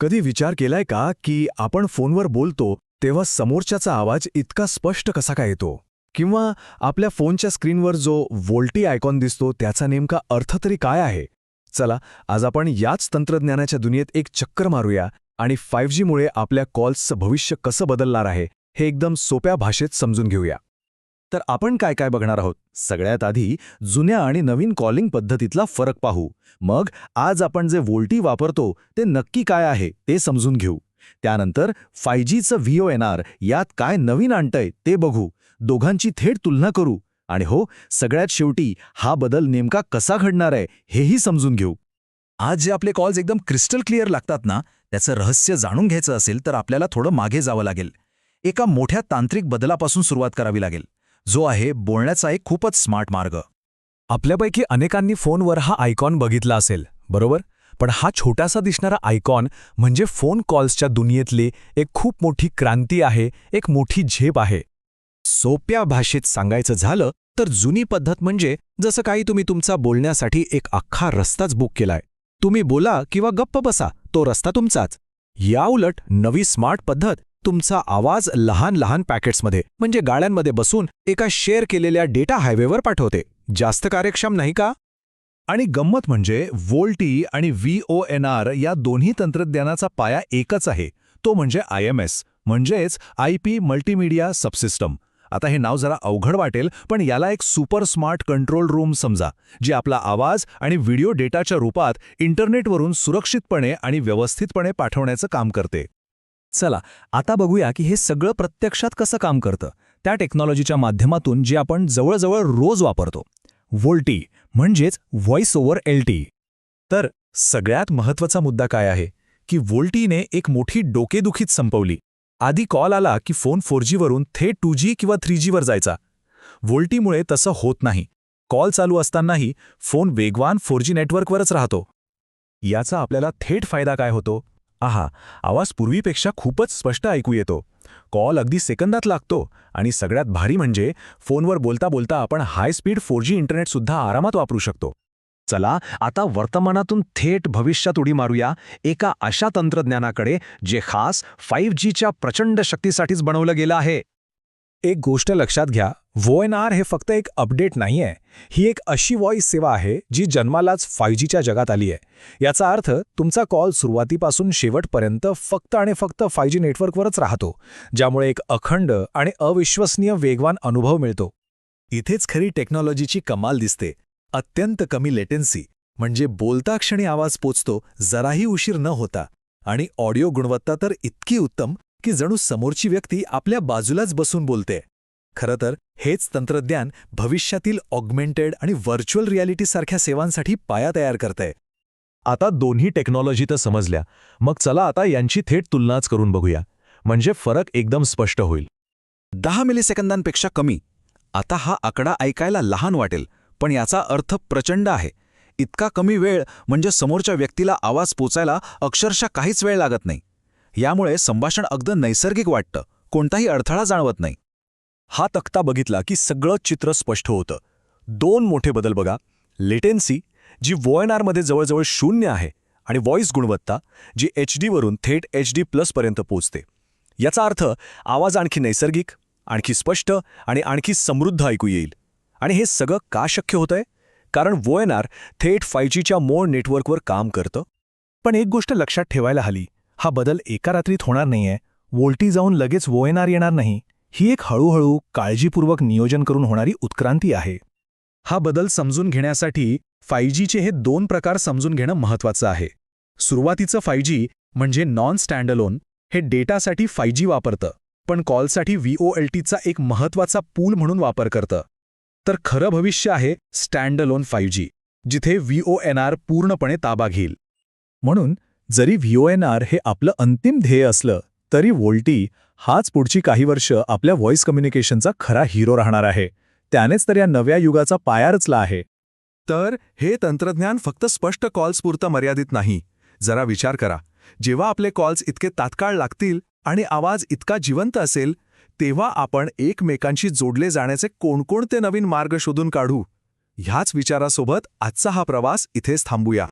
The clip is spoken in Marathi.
कधी विचार केलाय का की आपण फोनवर बोलतो तेव्हा समोरच्याचा आवाज इतका स्पष्ट कसा काय येतो? किंवा आपल्या फोनच्या स्क्रीनवर जो वोल्टी आयकॉन दिसतो त्याचा नेमका अर्थ तरी काय आहे? चला आज आपण याच तंत्रज्ञानाच्या दुनियेत एक चक्कर मारूया आणि फाईव्ह जीमुळे आपल्या कॉल्सचं भविष्य कसं बदलणार आहे हे एकदम सोप्या भाषेत समजून घेऊया. तर आपण काय काय बघणार आहोत? सगळ्यात आधी जुन्या आणि नवीन कॉलिंग पद्धतीतला फरक पाहू. मग आज आपण जे वोल्टी वापरतो ते नक्की काय आहे ते समजून घेऊ. त्यानंतर फाय जीचं व्ही ओ एन आर यात काय नवीन आणतंय ते बघू. दोघांची थेट तुलना करू. आणि हो सगळ्यात शेवटी हा बदल नेमका कसा घडणार आहे हेही समजून घेऊ. आज जे आपले कॉल्स एकदम क्रिस्टल क्लिअर लागतात ना त्याचं रहस्य जाणून घ्यायचं असेल तर आपल्याला थोडं मागे जावं लागेल. एका मोठ्या तांत्रिक बदलापासून सुरुवात करावी लागेल. जो आहे बोलण्याचा एक खूपच स्मार्ट मार्ग. आपल्यापैकी अनेकांनी फोनवर हा आयकॉन बघितला असेल बरोबर? पण हा छोटासा दिसणारा आयकॉन म्हणजे फोन कॉल्सच्या दुनियेतली एक खूप मोठी क्रांती आहे एक मोठी झेप आहे. सोप्या भाषेत सांगायचं झालं तर जुनी पद्धत म्हणजे जसं काही तुम्ही तुमचा बोलण्यासाठी एक अख्खा रस्ताच बुक केलाय. तुम्ही बोला किंवा गप्प बसा तो रस्ता तुमचाच. याउलट नवी स्मार्ट पद्धत तुमचा आवाज लहान लहान पॅकेट्समध्ये म्हणजे गाळ्यांमध्ये बसून एका शेअर केलेल्या डेटा हायवेवर पाठवते. जास्त कार्यक्षम नाही का? आणि गंमत म्हणजे वोल्टी आणि व्ही ओ एन आर या दोन्ही तंत्रज्ञानाचा पाया एकच आहे. तो म्हणजे आय एम एस म्हणजेच आय पी मल्टीमीडिया सबसिस्टम. आता हे नाव जरा अवघड वाटेल पण याला एक सुपर स्मार्ट कंट्रोल रूम समजा जे आपला आवाज आणि व्हिडिओ डेटाच्या रूपात इंटरनेटवरून सुरक्षितपणे आणि व्यवस्थितपणे पाठवण्याचं काम करते. चला आता बघूया की हे सगळं प्रत्यक्षात कसं काम करतं. त्या टेक्नॉलॉजीच्या माध्यमातून जे आपण जवळजवळ रोज वापरतो. व्होल्टी म्हणजेच व्हॉइस ओव्हर एल टी. तर सगळ्यात महत्त्वाचा मुद्दा काय आहे? की वोल्टीने एक मोठी डोकेदुखीच संपवली. आधी कॉल आला की फोन फोर जीवरून थेट टू जी किंवा थ्री जीवर जायचा. वोल्टीमुळे तसं होत नाही. कॉल चालू असतानाही फोन वेगवान फोर जी नेटवर्कवरच राहतो. याचा आपल्याला थेट फायदा काय होतो? आहा आवाज पूर्वीपेक्षा खूपच स्पष्ट ऐकू येतो. कॉल अगदी सेकंदात लागतो आणि सगळ्यात भारी म्हणजे फोनवर बोलता बोलता आपण हाय स्पीड फोर जी इंटरनेटसुद्धा आरामात वापरू शकतो. चला आता वर्तमानातून थेट भविष्यात उडी मारूया एका अशा तंत्रज्ञानाकडे जे खास फाईव्ह जीच्या प्रचंड शक्तीसाठीच बनवलं गेलं आहे. एक गोष्ट लक्षात घ्या वो एन आर हे फक्त एक अपडेट नाहीये. ही एक अशी व्हॉइस सेवा आहे जी जन्मालाच फाय जीच्या जगात आली आहे. याचा अर्थ तुमचा कॉल सुरुवातीपासून शेवटपर्यंत फक्त आणि फक्त फाय जी नेटवर्कवरच राहतो ज्यामुळे एक अखंड आणि अविश्वसनीय वेगवान अनुभव मिळतो. इथेच खरी टेक्नॉलॉजीची कमाल दिसते. अत्यंत कमी लेटेन्सी म्हणजे बोलता क्षणी आवाज पोचतो जराही उशीर न होता. आणि ऑडिओ गुणवत्ता तर इतकी उत्तम की जणू समोरची व्यक्ती आपल्या बाजूलाच बसून बोलते. खरं तर हेच तंत्रज्ञान भविष्यातील ऑगमेंटेड आणि व्हर्च्युअल रियालिटीसारख्या सेवांसाठी पाया तयार करतंय. आता दोन्ही टेक्नॉलॉजी तर समजल्या. मग चला आता यांची थेट तुलनाच करून बघूया. म्हणजे फरक एकदम स्पष्ट होईल. दहा मिलीसेकंदांपेक्षा कमी. आता हा आकडा ऐकायला लहान वाटेल पण याचा अर्थ प्रचंड आहे. इतका कमी वेळ म्हणजे समोरच्या व्यक्तीला आवाज पोचायला अक्षरशः काहीच वेळ लागत नाही. यामुळे संभाषण अगदी नैसर्गिक वाटतं. कोणताही अडथळा जाणवत नाही. हा तक्ता बघितला की सगळं चित्र स्पष्ट होतं. दोन मोठे बदल बघा. लेटेन्सी जी मध्ये जवळजवळ शून्य आहे आणि व्हॉइस गुणवत्ता जी एच डीवरून थेट एच डी प्लसपर्यंत पोचते याचा अर्थ आवाज आणखी नैसर्गिक आणखी स्पष्ट आणि आणखी समृद्ध ऐकू येईल. आणि हे सगळं का शक्य होतंय? कारण आर थेट फाय जीच्या मोड नेटवर्कवर काम करतं. पण एक गोष्ट लक्षात ठेवायला हली हा बदल एका रात्रीत होणार नाहीये. वोल्टी जाऊन लगेच वोएनआर येणार नाही. ही एक हळूहळू काळजीपूर्वक नियोजन करून होणारी उत्क्रांती आहे. हा बदल समजून घेण्यासाठी फाय जीचे हे दोन प्रकार समजून घेणं महत्वाचं आहे. सुरुवातीचं फाय जी म्हणजे नॉन स्टँडअलोन हे डेटासाठी फाय जी वापरतं पण कॉलसाठी व्हीओएलटीचा एक महत्त्वाचा पूल म्हणून वापर करतं. तर खरं भविष्य आहे स्टँडअलोन फाय जी जिथे व्हीओएनआर पूर्णपणे ताबा घेईल. म्हणून जरी व्हीओएनआर हे आपलं अंतिम ध्येय असलं तरी वोल्टी हाच पुढची काही वर्ष आपल्या व्हॉइस कम्युनिकेशनचा खरा हिरो राहणार आहे. त्यानेच तर या नव्या युगाचा पाया रचला आहे. तर हे तंत्रज्ञान फक्त स्पष्ट कॉल्सपुरतं मर्यादित नाही. जरा विचार करा. जेव्हा आपले कॉल्स इतके तात्काळ लागतील आणि आवाज इतका जिवंत असेल तेव्हा आपण एकमेकांशी जोडले जाण्याचे कोणकोणते नवीन मार्ग शोधून काढू? ह्याच विचारासोबत आजचा हा प्रवास इथेच थांबूया.